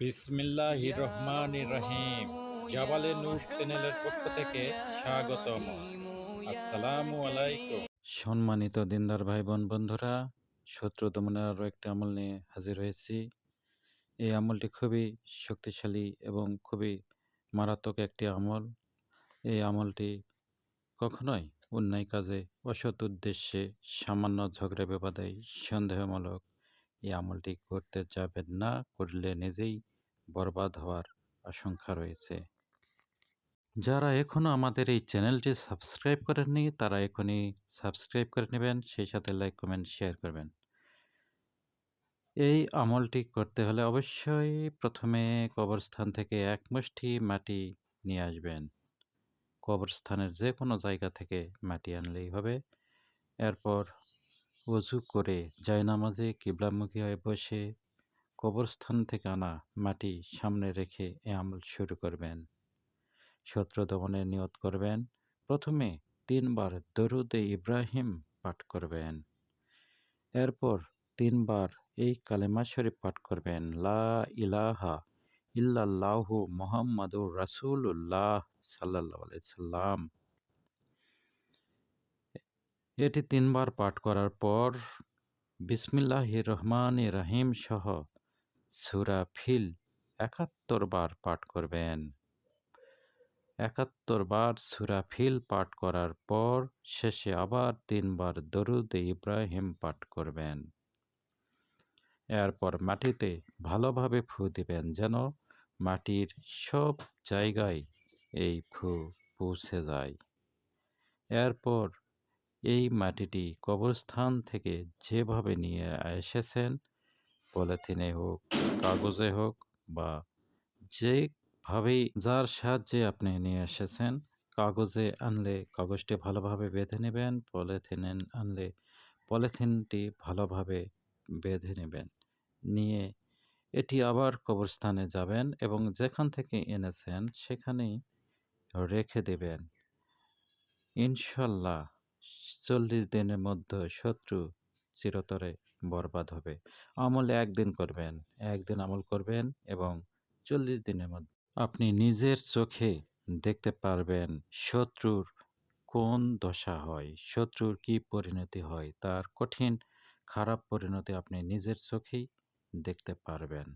বিসমিল্লাহ রহমান রহিম। জাবালে নূর চ্যানেলের পক্ষ থেকে স্বাগতম। আসসালামু আলাইকুম। সম্মানিত দিনদার ভাই বোন বন্ধুরা শত্রু দমনের আরও একটি আমল নিয়ে হাজির হয়েছি। এই আমলটি খুবই শক্তিশালী এবং খুবই মারাত্মক একটি আমল। এই আমলটি কখনোই অন্যায় কাজে অসৎ উদ্দেশ্যে সামান্য ঝগড়া বিবাদে সন্দেহমূলক এই আমলটি করতে যাবেন না করলে নিজেই বরবাদ হওয়ার আশঙ্কা রয়েছে। যারা এখনও আমাদের এই চ্যানেলটি সাবস্ক্রাইব করেননি, তারা এখনই সাবস্ক্রাইব করে নেবেন, সেই সাথে লাইক, কমেন্ট, শেয়ার করবেন। এই আমলটি করতে হলে অবশ্যই প্রথমে কবরস্থান থেকে এক মুষ্টি মাটি নিয়ে আসবেন। কবরস্থানের যে কোনো জায়গা থেকে মাটি আনলেই হবে। এরপর অজু করে জায়নামাজে কিবলামুখী হয়ে বসে কবরস্থান থেকে আনা মাটি সামনে রেখে এ আমল শুরু করবেন। শত্রু দমনের নিয়ত করবেন। প্রথমে তিনবার দরুদে ইব্রাহিম পাঠ করবেন। এরপর তিনবার এই কালেমা শরীফ পাঠ করবেন। লা ইলাহা ইল্লাল্লাহু মোহাম্মদুর রাসূলুল্লাহ সাল্লাল্লাহু আলাইহি সাল্লাম। এটি তিনবার পাঠ করার পর বিসমিল্লাহ রহমান রাহিম সহ সুরা ফিল একাত্তর বার পাঠ করবেন। একাত্তর বার সুরা ফিল পাঠ করার পর শেষে আবার তিনবার দরুদ ইব্রাহিম পাঠ করবেন। এরপর মাটিতে ভালোভাবে ফু দিবেন যেন মাটির সব জায়গায় এই ফু পৌঁছে যায়। এরপর এই মাটিটি কবরস্থান থেকে যেভাবে নিয়ে এসেছেন, পলিথিনে হোক কাগজে হোক বা যেভাবেই যার সাহায্যে আপনি নিয়ে এসেছেন, কাগজে আনলে কাগজটি ভালোভাবে বেঁধে নেবেন, পলিথিনে আনলে পলিথিনটি ভালোভাবে বেঁধে নেবেন। নিয়ে এটি আবার কবরস্থানে যাবেন এবং যেখান থেকে এনেছেন সেখানেই রেখে দেবেন। ইনশাল্লাহ চল্লিশ দিনের মধ্যে শত্রু চিরতরে বরবাদ হবে। আমল একদিন করবেন, একদিন আমল করবেন এবং চল্লিশ দিনের মধ্যে আপনি নিজের চোখে দেখতে পারবেন শত্রুর কোন দশা হয়, শত্রুর কি পরিণতি হয়, তার কঠিন, খারাপ পরিণতি আপনি নিজের চোখেই দেখতে পারবেন।